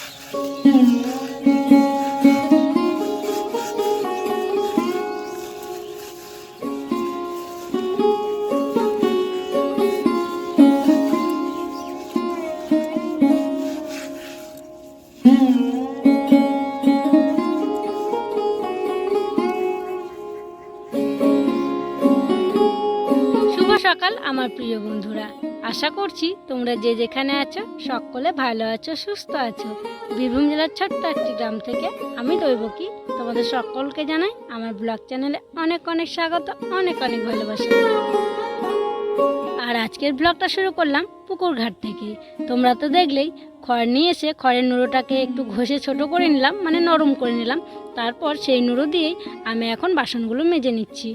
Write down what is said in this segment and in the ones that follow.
thank you আমার প্রিয় বন্ধুরা, আশা করছি তোমরা যে যেখানে আছো সকলে ভালো আছো, সুস্থ আছো। বীরভূম জেলার ছোট্ট একটি গ্রাম থেকে আমি দৈবকী। তোমাদের সকলকে জানাই আমার ব্লগ চ্যানেলে অনেক অনেক স্বাগত, অনেক অনেক ভালোবাসা। আর আজকের ব্লগটা শুরু করলাম পুকুর ঘাট থেকে। তোমরা তো দেখলেই খড় নিয়ে এসে খড়ের নুড়োটাকে একটু ঘষে ছোট করে নিলাম মানে নরম করে নিলাম। তারপর সেই নুড়ো দিয়েই আমি এখন বাসনগুলো মেজে নিচ্ছি।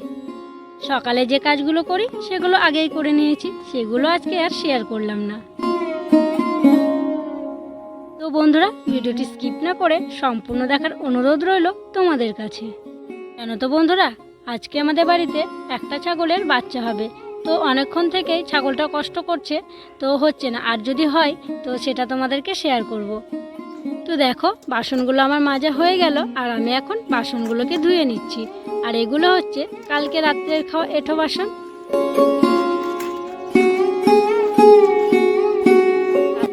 সকালে যে কাজগুলো করি, সেগুলো আগেই করে নিয়েছি। সেগুলো আজকে আর শেয়ার করলাম না। তো বন্ধুরা, ভিডিওটি স্কিপ না করে সম্পূর্ণ দেখার অনুরোধ রইল তোমাদের কাছে। কেন তো বন্ধুরা, আজকে আমাদের বাড়িতে একটা ছাগলের বাচ্চা হবে। তো অনেকক্ষণ থেকেই ছাগলটা কষ্ট করছে, তো হচ্ছে না। আর যদি হয়, তো সেটা তোমাদেরকে শেয়ার করব। তো দেখো, বাসনগুলো আমার মাজা হয়ে গেল আর আমি এখন বাসনগুলোকে ধুয়ে নিচ্ছি। আর এগুলো হচ্ছে কালকে রাত্রের খাওয়া এঁঠো বাসন।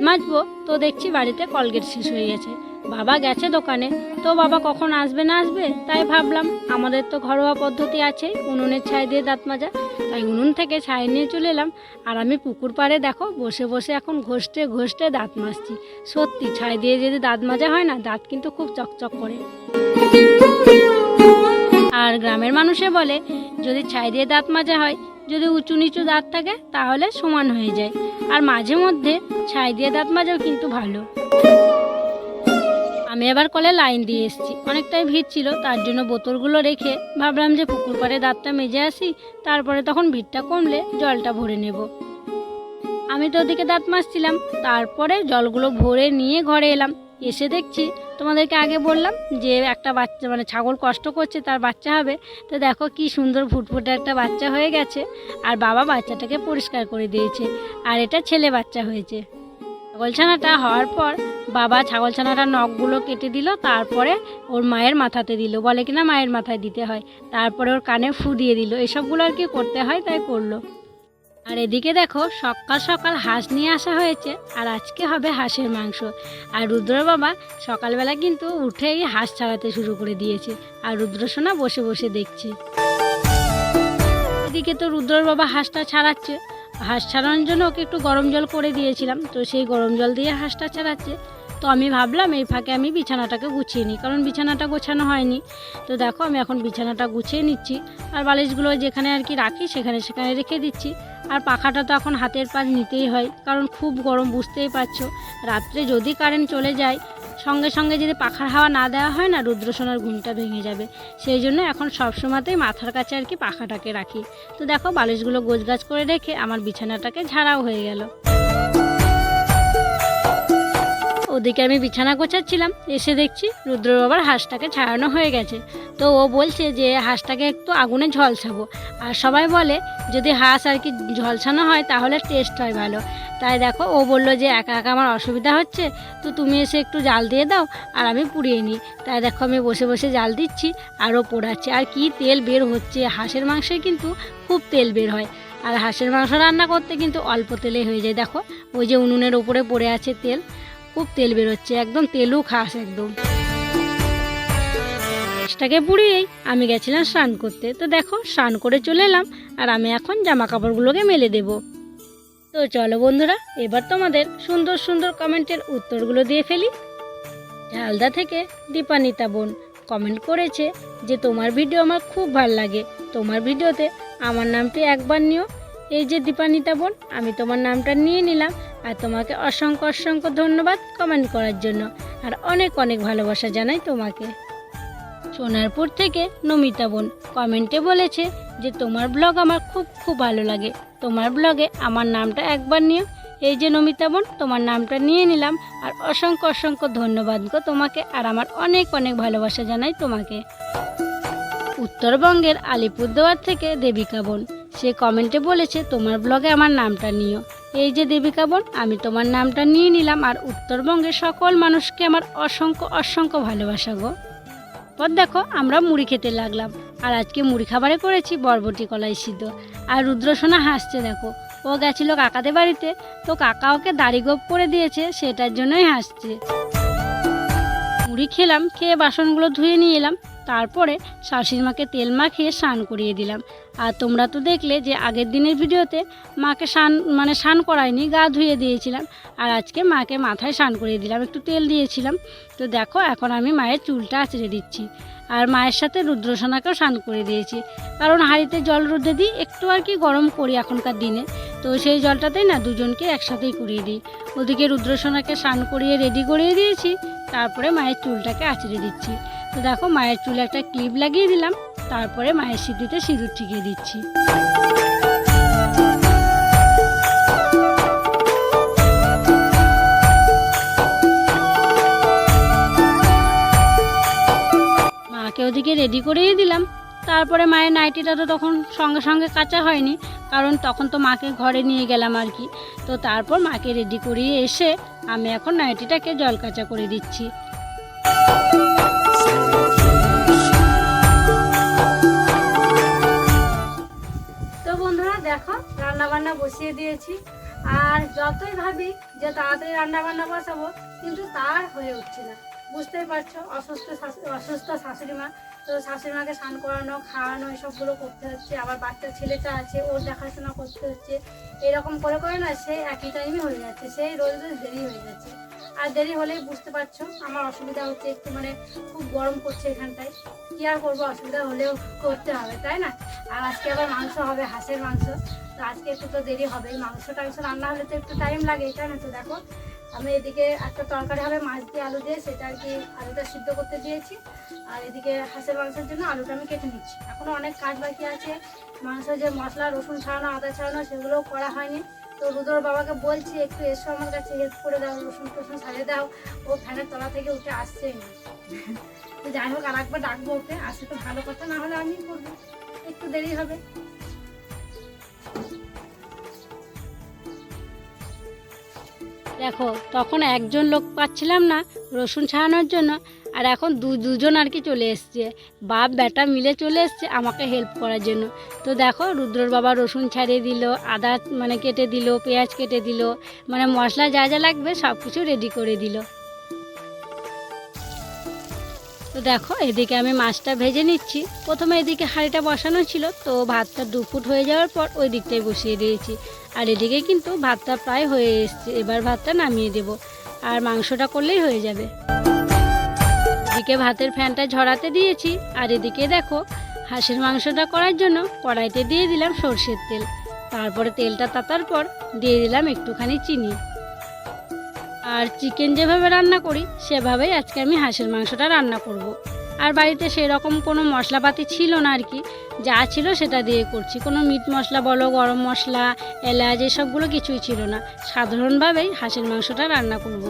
মাজবো, তো দেখছি বাড়িতে কলগেট শেষ হয়ে গেছে। বাবা গেছে দোকানে, তো বাবা কখন আসবে না আসবে, তাই ভাবলাম আমাদের তো ঘরোয়া পদ্ধতি আছে, উনুনের ছাই দিয়ে দাঁত মাজা। তাই উনুন থেকে ছাই নিয়ে চলে এলাম, আর আমি পুকুর পাড়ে দেখো, বসে বসে এখন ঘষতে ঘষতে দাঁত মাজছি। সত্যি, ছাই দিয়ে যদি দাঁত মাজা হয় না, দাঁত কিন্তু খুব চকচক করে। আর গ্রামের মানুষে বলে, যদি ছাই দিয়ে দাঁত মাজা হয় যদি উঁচু নিচু দাঁত থাকে, তাহলে সমান হয়ে যায়। আর মাঝে মধ্যে ছাই দিয়ে দাঁত মাজাও কিন্তু ভালো। আমি আবার কলে লাইন দিয়ে এসেছি। অনেকটাই ভিড় ছিল, তার জন্য বোতলগুলো রেখে ভাবলাম যে পুকুর পাড়ে দাঁতটা মেজে আসি, তারপরে তখন ভিড়টা কমলে জলটা ভরে নেব। আমি তো ওদিকে দাঁত মাজছিলাম, তারপরে জলগুলো ভরে নিয়ে ঘরে এলাম। এসে দেখছি তোমাদেরকে আগে বললাম যে একটা বাচ্চা মানে ছাগল কষ্ট করছে, তার বাচ্চা হবে। তো দেখো কি সুন্দর ফুটফুটে একটা বাচ্চা হয়ে গেছে। আর বাবা বাচ্চাটাকে পরিষ্কার করে দিয়েছে। আর এটা ছেলে বাচ্চা হয়েছে। ছাগলছানাটা হওয়ার পর বাবা ছাগলছানাটার নখগুলো কেটে দিল, তারপরে ওর মায়ের মাথাতে দিল। বলে কিনা মায়ের মাথায় দিতে হয়। তারপরে ওর কানে ফু দিয়ে দিল। এসবগুলো আর কি করতে হয়, তাই করল। আর এদিকে দেখো, সকাল সকাল হাঁস নিয়ে আসা হয়েছে, আর আজকে হবে হাঁসের মাংস। আর রুদ্র বাবা সকালবেলা কিন্তু উঠেই হাঁস ছাড়াতে শুরু করে দিয়েছে, আর রুদ্রসোনা বসে বসে দেখছে। এদিকে তো রুদ্রর বাবা হাঁসটা ছাড়াচ্ছে। হাঁস ছাড়ানোর জন্য ওকে একটু গরম জল করে দিয়েছিলাম, তো সেই গরম জল দিয়ে হাঁসটা ছাড়াচ্ছে। তো আমি ভাবলাম, এই ফাঁকে আমি বিছানাটাকে গুছিয়ে নিই, কারণ বিছানাটা গোছানো হয়নি। তো দেখো, আমি এখন বিছানাটা গুছিয়ে নিচ্ছি, আর বালিশগুলো যেখানে আর কি রাখি, সেখানে সেখানে রেখে দিচ্ছি। আর পাখাটা তো এখন হাতের পাশ নিতেই হয়, কারণ খুব গরম, বুঝতেই পারছ। রাত্রে যদি কারেন্ট চলে যায়, সঙ্গে সঙ্গে যদি পাখার হাওয়া না দেওয়া হয় না, রুদ্রসোনার ঘুমটা ভেঙে যাবে। সেই জন্য এখন সব সময়তেই মাথার কাছে আর কি পাখাটাকে রাখি। তো দেখো, বালিশগুলো গোছগাছ করে রেখে আমার বিছানাটাকে ঝাড়াও হয়ে গেল। ওদিকে আমি বিছানা গোছাচ্ছিলাম, এসে দেখছি রুদ্র বাবার হাঁসটাকে ছাড়ানো হয়ে গেছে। তো ও বলছে যে হাঁসটাকে একটু আগুনে ঝলসাবো। আর সবাই বলে, যদি হাঁস আর কি ঝলসানো হয় তাহলে টেস্ট হয় ভালো। তাই দেখো, ও বলল যে একা একা আমার অসুবিধা হচ্ছে, তো তুমি এসে একটু জাল দিয়ে দাও আর আমি পুড়িয়ে নিই। তাই দেখো আমি বসে বসে জাল দিচ্ছি আরও পোড়াচ্ছে। আর কি তেল বের হচ্ছে, হাঁসের মাংসে কিন্তু খুব তেল বের হয়। আর হাঁসের মাংস রান্না করতে কিন্তু অল্প তেলে হয়ে যায়। দেখো, ওই যে উনুনের ওপরে পড়ে আছে তেল। খুব তেল বেরোচ্ছে, একদম তেলও খাস একদম। মাছটাকে পুড়িয়েই আমি গেছিলাম স্নান করতে। তো দেখো, স্নান করে চলে এলাম আর আমি এখন জামা কাপড়গুলোকে মেলে দেব। তো চলো বন্ধুরা, এবার তোমাদের সুন্দর সুন্দর কমেন্টের উত্তরগুলো দিয়ে ফেলি। ঝালদা থেকে দীপানিতা বোন কমেন্ট করেছে যে, তোমার ভিডিও আমার খুব ভালো লাগে। তোমার ভিডিওতে আমার নামটি একবার নিও। এই যে দীপানিতা বোন, আমি তোমার নামটা নিয়ে নিলাম। আর তোমাকে অসংখ্য অসংখ্য ধন্যবাদ কমেন্ট করার জন্য। আর অনেক অনেক ভালোবাসা জানাই তোমাকে। সোনারপুর থেকে নমিতা বোন কমেন্টে বলেছে যে, তোমার ব্লগ আমার খুব খুব ভালো লাগে। তোমার ব্লগে আমার নামটা একবার নিও। এই যে নমিতা বোন, তোমার নামটা নিয়ে নিলাম। আর অসংখ্য অসংখ্য ধন্যবাদ গো তোমাকে। আর আমার অনেক অনেক ভালোবাসা জানাই তোমাকে। উত্তরবঙ্গের আলিপুরদুয়ার থেকে দেবিকা বোন, সে কমেন্টে বলেছে, তোমার ব্লগে আমার নামটা নিও। এই যে দেবিকা বোন, আমি তোমার নামটা নিয়ে নিলাম আর উত্তরবঙ্গের সকল মানুষকে আমার অসংখ্য অসংখ্য ভালোবাসা গো। পর দেখো, আমরা মুড়ি খেতে লাগলাম। আর আজকে মুড়ি খাবারে করেছি বরবটি কলাই সিদ্ধ। আর রুদ্রসোনা হাসছে দেখো। ও গেছিল কাকাদের বাড়িতে, তো কাকা ওকে দাড়ি গোপ করে দিয়েছে, সেটার জন্যই হাসছে। মুড়ি খেলাম, খেয়ে বাসনগুলো ধুয়ে নিয়ে এলাম। তারপরে শাশুড়ি মাকে তেল মাখিয়ে স্নান করিয়ে দিলাম। আর তোমরা তো দেখলে যে আগের দিনের ভিডিওতে মাকে স্নান মানে স্নান করায়নি, গা ধুয়ে দিয়েছিলাম। আর আজকে মাকে মাথায় স্নান করিয়ে দিলাম, একটু তেল দিয়েছিলাম। তো দেখো, এখন আমি মায়ের চুলটা আঁচড়ে দিচ্ছি। আর মায়ের সাথে রুদ্রসোনাকেও স্নান করে দিয়েছি। কারণ হাঁড়িতে জল রোদে দিই, একটু আর কি গরম করি এখনকার দিনে। তো সেই জলটাতেই না দুজনকে একসাথেই করিয়ে দিই। ওদিকে রুদ্রসোনাকে স্নান করিয়ে রেডি করিয়ে দিয়েছি, তারপরে মায়ের চুলটাকে আঁচড়ে দিচ্ছি। তো দেখো মায়ের চুলে একটা ক্লিপ লাগিয়ে দিলাম, তারপরে মায়ের সিদ্ধিতে সিঁদুর ঠিকিয়ে দিচ্ছি। মাকে ওদিকে রেডি করেই দিলাম, তারপরে মায়ের নাইটিটা তো তখন সঙ্গে সঙ্গে কাঁচা হয়নি, কারণ তখন তো মাকে ঘরে নিয়ে গেলাম আর কি। তো তারপর মাকে রেডি করিয়ে এসে আমি এখন নাইটিটাকে জল কাঁচা করে দিচ্ছি। দেখো রান্না বান্না বসিয়ে দিয়েছি। আর যতই ভাবি যে তাড়াতাড়ি রান্না বান্না বসাবো, কিন্তু তার হয়ে উঠছে না। বুঝতেই পারছ, অসুস্থ অসুস্থ শাশুড়ি মা। তো শাশুড়ি মাকে স্নান করানো, খাওয়ানো, এসবগুলো করতে হচ্ছে। আবার বাচ্চা ছেলেটা আছে, ওর দেখাশোনা করতে হচ্ছে। এরকম করে করে না সেই একই টাইমে হয়ে যাচ্ছে। সেই রোজ রোজ দেরি হয়ে যাচ্ছে। আর দেরি হলেই বুঝতে পারছ, আমার অসুবিধা হচ্ছে একটু মানে খুব গরম করছে এখানটায়। কী আর করব, অসুবিধা হলেও করতে হবে, তাই না? আর আজকে আবার মাংস হবে, হাঁসের মাংস। তো আজকে একটু তো দেরি হবে মাংস টাংস রান্না হলে তো একটু টাইম লাগে তাই না? তো দেখো আমি এদিকে একটা তরকারি হবে, মাছ দিয়ে আলু দিয়ে, সেটা আর কি আলুটা সিদ্ধ করতে দিয়েছি। আর এদিকে হাঁসের মাংসের জন্য আলুটা আমি কেটে নিচ্ছি। এখনও অনেক কাজ বাকি আছে। মাংস যে মশলা, রসুন ছাড়ানো, আদা ছাড়ানো সেগুলোও করা হয়নি। তো রুদোর বাবাকে বলছি, একটু এসো আমার কাছে হেল্প করে দাও, রসুন টসুন ছাড়িয়ে দাও। ও ফ্যানের তলা থেকে উঠে আসছেই না তো যাই হোক, আর একবার ডাকবো ওকে, আসলে তো ভালো কথা, না হলে আমি করব। একটু দেরি হবে। দেখো, তখন একজন লোক পাচ্ছিলাম না রসুন ছাড়ানোর জন্য, আর এখন দু, দুজন আর কি চলে এসছে। বাপ বেটা মিলে চলে এসছে আমাকে হেল্প করার জন্য। তো দেখো, রুদ্রর বাবা রসুন ছাড়িয়ে দিল, আদা মানে কেটে দিল, পেঁয়াজ কেটে দিল মানে মশলা যা যা লাগবে সব কিছু রেডি করে দিল। তো দেখো, এদিকে আমি মাছটা ভেজে নিচ্ছি। প্রথমে এদিকে হাঁড়িটা বসানো ছিল, তো ভাতটা দু ফুট হয়ে যাওয়ার পর ওই দিকটায় বসিয়ে দিয়েছি। আর এদিকে কিন্তু ভাতটা প্রায় হয়ে এসছে, এবার ভাতটা নামিয়ে দেব। আর মাংসটা করলেই হয়ে যাবে। এদিকে ভাতের ফ্যানটা ঝরাতে দিয়েছি, আর এদিকে দেখো, হাঁসের মাংসটা করার জন্য কড়াইতে দিয়ে দিলাম সর্ষের তেল। তারপরে তেলটা তাতার পর দিয়ে দিলাম একটুখানি চিনি। আর চিকেন যেভাবে রান্না করি, সেভাবেই আজকে আমি হাঁসের মাংসটা রান্না করব। আর বাড়িতে সেরকম কোনো মশলাপাতি ছিল না আর কি, যা ছিল সেটা দিয়ে করছি কোনো মিট মশলা বলো, গরম মশলা, এলাচ, এসবগুলো কিছুই ছিল না সাধারণভাবেই হাঁসের মাংসটা রান্না করব।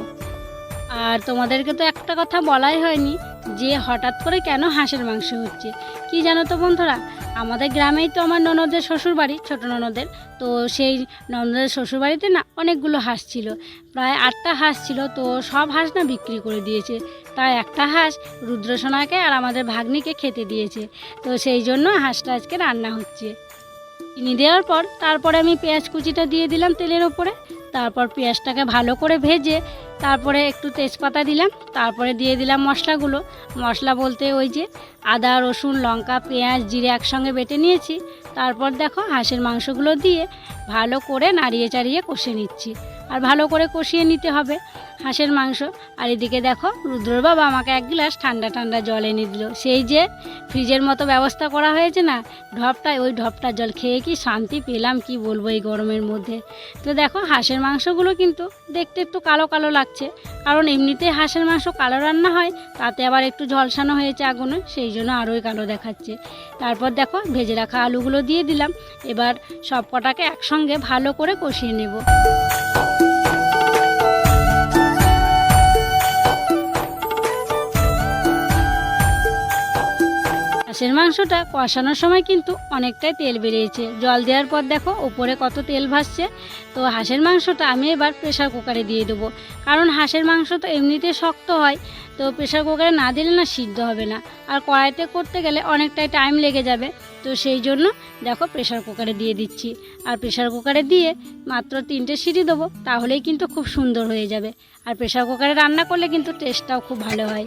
আর তোমাদেরকে তো একটা কথা বলাই হয়নি যে হঠাৎ করে কেন হাঁসের মাংস হচ্ছে? কি জানো তো বন্ধুরা? আমাদের গ্রামেই তো আমার ননদের শ্বশুর বাড়ি ছোটো ননদের। তো সেই ননদের শ্বশুর বাড়িতে না অনেকগুলো হাঁস ছিল। প্রায় আটটা হাঁস ছিল। তো সব হাঁস না বিক্রি করে দিয়েছে। তাই একটা হাঁস রুদ্রসোনাকে আর আমাদের ভাগ্নিকে খেতে দিয়েছে। তো সেই জন্য হাঁসটা আজকে রান্না হচ্ছে। চিনি দেওয়ার পর তারপরে আমি পেঁয়াজ কুচিটা দিয়ে দিলাম তেলের ওপরে। তারপর পেঁয়াজটাকে ভালো করে ভেজে তারপরে একটু তেজপাতা দিলাম, তারপরে দিয়ে দিলাম মশলাগুলো। মশলা বলতে ওই যে আদা, রসুন, লঙ্কা, পেঁয়াজ, জিরে একসঙ্গে বেটে নিয়েছি। তারপর দেখো হাঁসের মাংসগুলো দিয়ে ভালো করে নাড়িয়ে চাড়িয়ে কষে নিচ্ছি। আর ভালো করে কষিয়ে নিতে হবে হাঁসের মাংস। আর এদিকে দেখো, রুদ্রর বাবা আমাকে এক গ্লাস ঠান্ডা ঠান্ডা জল এনে দিল। সেই যে ফ্রিজের মতো ব্যবস্থা করা হয়েছে না, ঢপটায় ওই ঢপটা জল খেয়ে কি শান্তি পেলাম কি বলব এই গরমের মধ্যে। তো দেখো, হাঁসের মাংসগুলো কিন্তু দেখতে একটু কালো কালো লাগছে। কারণ এমনিতে হাঁসের মাংস কালো রান্না হয়, তাতে আবার একটু ঝলসানো হয়েছে আগুনে, সেই জন্য আরোই কালো দেখাচ্ছে। তারপর দেখো, ভেজে রাখা আলুগুলো দিয়ে দিলাম। এবার সব কটাকে একসঙ্গে ভালো করে কষিয়ে নেব। হাঁসের মাংসটা কষানোর সময় কিন্তু অনেকটাই তেল বেরিয়েছে। জল দেওয়ার পর দেখো উপরে কত তেল ভাসছে। তো হাঁসের মাংসটা আমি এবার প্রেশার কুকারে দিয়ে দেবো। কারণ হাঁসের মাংস তো এমনিতে শক্ত হয়, তো প্রেশার কুকারে না দিলে না সিদ্ধ হবে না। আর কড়াইতে করতে গেলে অনেকটাই টাইম লেগে যাবে। তো সেই জন্য দেখো প্রেশার কুকারে দিয়ে দিচ্ছি। আর প্রেশার কুকারে দিয়ে মাত্র তিনটে সিটি দেবো, তাহলেই কিন্তু খুব সুন্দর হয়ে যাবে। আর প্রেশার কুকারে রান্না করলে কিন্তু টেস্টটাও খুব ভালো হয়।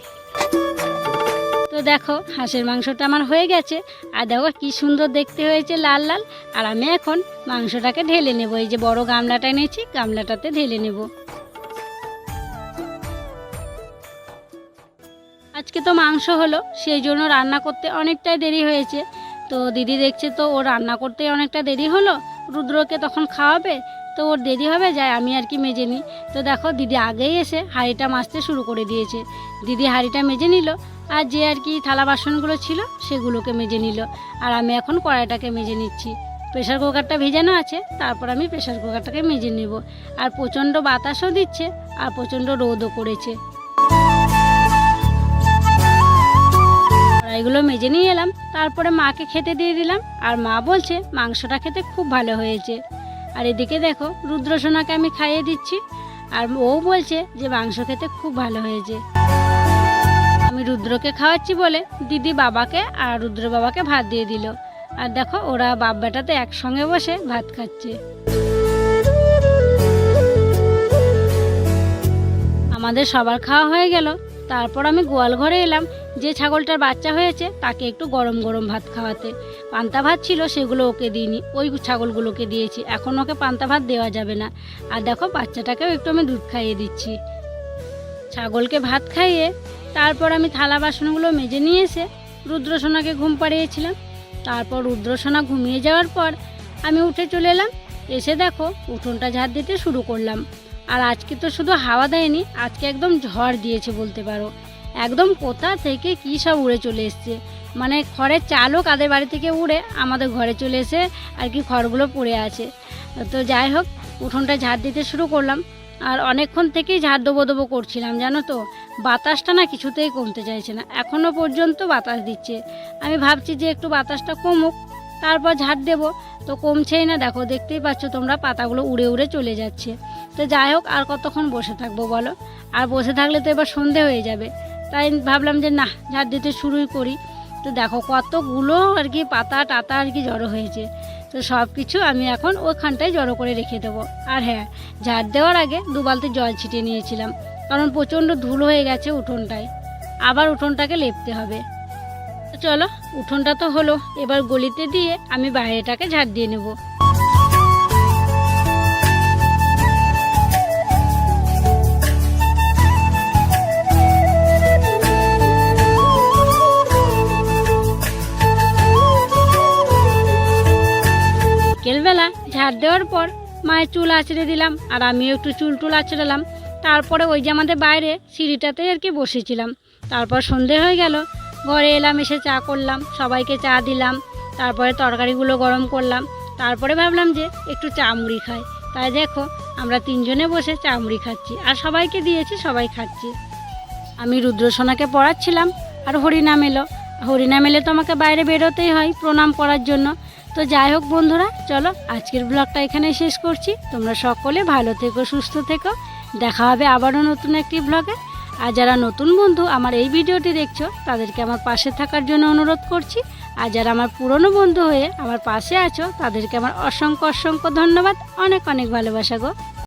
তো দেখো, হাঁসের মাংসটা আমার হয়ে গেছে। আর দেখো কি সুন্দর দেখতে হয়েছে লাল লাল। আর আমি এখন মাংসটাকে ঢেলে নেব। এই যে বড় গামলাটা এনেছি, গামলাটাতে ঢেলে নেব। আজকে তো মাংস হলো, সেই জন্য রান্না করতে অনেকটাই দেরি হয়েছে। তো দিদি দেখছে তো, ও রান্না করতেই অনেকটা দেরি হলো। রুদ্রকে তখন খাওয়াবে, তো ওর দেরি হবে যায় আমি আর কি মেজে নিই। তো দেখো, দিদি আগেই এসে হাঁড়িটা মাজতে শুরু করে দিয়েছে। দিদি হাঁড়িটা মেজে নিল আর যে আর কি থালা বাসনগুলো ছিল সেগুলোকে মেজে নিল। আর আমি এখন কড়াইটাকে মেজে নিচ্ছি। প্রেশার কুকারটা ভেজানো আছে, তারপর আমি প্রেশার কুকারটাকে মেজে নেব। আর প্রচণ্ড বাতাসও দিচ্ছে আর প্রচণ্ড রোদও করেছে। কড়াইগুলো মেজে নিয়ে এলাম, তারপরে মাকে খেতে দিয়ে দিলাম। আর মা বলছে মাংসটা খেতে খুব ভালো হয়েছে। আর এদিকে দেখো রুদ্রসোনাকে আমি খাইয়ে দিচ্ছি। আর ও বলছে যে মাংস খেতে খুব ভালো হয়েছে। আমি রুদ্রকে খাওয়াচ্ছি বলে দিদি বাবাকে আর রুদ্র বাবাকে ভাত দিয়ে দিল। আর দেখো, ওরা বাপ বেটাতে একসঙ্গে বসে ভাত খাচ্ছে। আমাদের সবার খাওয়া হয়ে গেল। তারপর আমি গোয়াল ঘরে এলাম। যে ছাগলটার বাচ্চা হয়েছে, তাকে একটু গরম গরম ভাত খাওয়াতে। পান্তা ভাত ছিল, সেগুলো ওকে দিইনি। ওই ছাগলগুলোকে দিয়েছি। এখন ওকে পান্তা ভাত দেওয়া যাবে না। আর দেখো, বাচ্চাটাকেও একটু আমি দুধ খাইয়ে দিচ্ছি। ছাগলকে ভাত খাইয়ে তারপর আমি থালা বাসনগুলো মেজে নিয়ে এসে রুদ্রসোনাকে ঘুম পাড়িয়েছিলাম। তারপর রুদ্রসোনা ঘুমিয়ে যাওয়ার পর আমি উঠে চলে এলাম। এসে দেখো উঠোনটা ঝাড় দিতে শুরু করলাম। আর আজকে তো শুধু হাওয়া দেয়নি, আজকে একদম ঝড় দিয়েছে বলতে পারো। একদম কোথা থেকে কী সব উড়ে চলে এসছে। মানে খড়ের চালও কাদের বাড়ি থেকে উড়ে আমাদের ঘরে চলে এসে আর কি খড়গুলো পড়ে আছে। তো যাই হোক, উঠোনটা ঝাড় দিতে শুরু করলাম। আর অনেকক্ষণ থেকেই ঝাড় দেবো দেবো করছিলাম, জানো তো? বাতাসটা না কিছুতেই কমতে চাইছে না। এখনও পর্যন্ত বাতাস দিচ্ছে। আমি ভাবছি যে একটু বাতাসটা কমুক, তারপর ঝাড় দেবো। তো কমছেই না, দেখো, দেখতেই পাচ্ছ তোমরা পাতাগুলো উড়ে উড়ে চলে যাচ্ছে। তো যাই হোক, আর কতক্ষণ বসে থাকব বলো? আর বসে থাকলে তো এবার সন্ধে হয়ে যাবে। তাই ভাবলাম যে না, ঝাড় দিতে শুরুই করি। তো দেখো, কতগুলো আর কি পাতা টাতা আর কি জড়ো হয়েছে। তো সব কিছু আমি এখন ওখানটায় জড়ো করে রেখে দেবো। আর হ্যাঁ ঝাড় দেওয়ার আগে দু বালতি জল ছিটিয়ে নিয়েছিলাম, কারণ প্রচণ্ড ধুলো হয়ে গেছে উঠোনটায়। আবার উঠোনটাকে লেপতে হবে। চলো, উঠোনটা তো হলো, এবার গলিতে দিয়ে আমি বাইরেটাকে ঝাড় দিয়ে নেব। ঝাড় দেওয়ার পর মায়ের চুল আছড়ে দিলাম আর আমিও একটু চুল টুল আঁচড়ালাম তারপরে ওই যে আমাদের বাইরে সিঁড়িটাতেই আর কি বসেছিলাম। তারপর সন্ধে হয়ে গেল, ঘরে এলাম, এসে চা করলাম, সবাইকে চা দিলাম, তারপরে তরকারিগুলো গরম করলাম, তারপরে ভাবলাম যে একটু চা মুড়ি খাই। তাই দেখো, আমরা তিনজনে বসে চা মুড়ি খাচ্ছি, আর সবাইকে দিয়েছি, সবাই খাচ্ছি। আমি রুদ্রসোনাকে পড়াচ্ছিলাম, আর হরিনাম এলো। হরিনাম এলে তো আমাকে বাইরে বেরোতেই হয় প্রণাম করার জন্য। তো যাই হোক বন্ধুরা, চলো আজকের ব্লগটা এখানে শেষ করছি। তোমরা সকলে ভালো থেকো, সুস্থ থেকো। দেখা হবে আবারও নতুন একটি ব্লগে আর যারা নতুন বন্ধু আমার এই ভিডিওটি দেখছ, তাদেরকে আমার পাশে থাকার জন্য অনুরোধ করছি। আর যারা আমার পুরনো বন্ধু হয়ে আমার পাশে আছো, তাদেরকে আমার অসংখ্য অসংখ্য ধন্যবাদ। অনেক অনেক ভালোবাসা গো।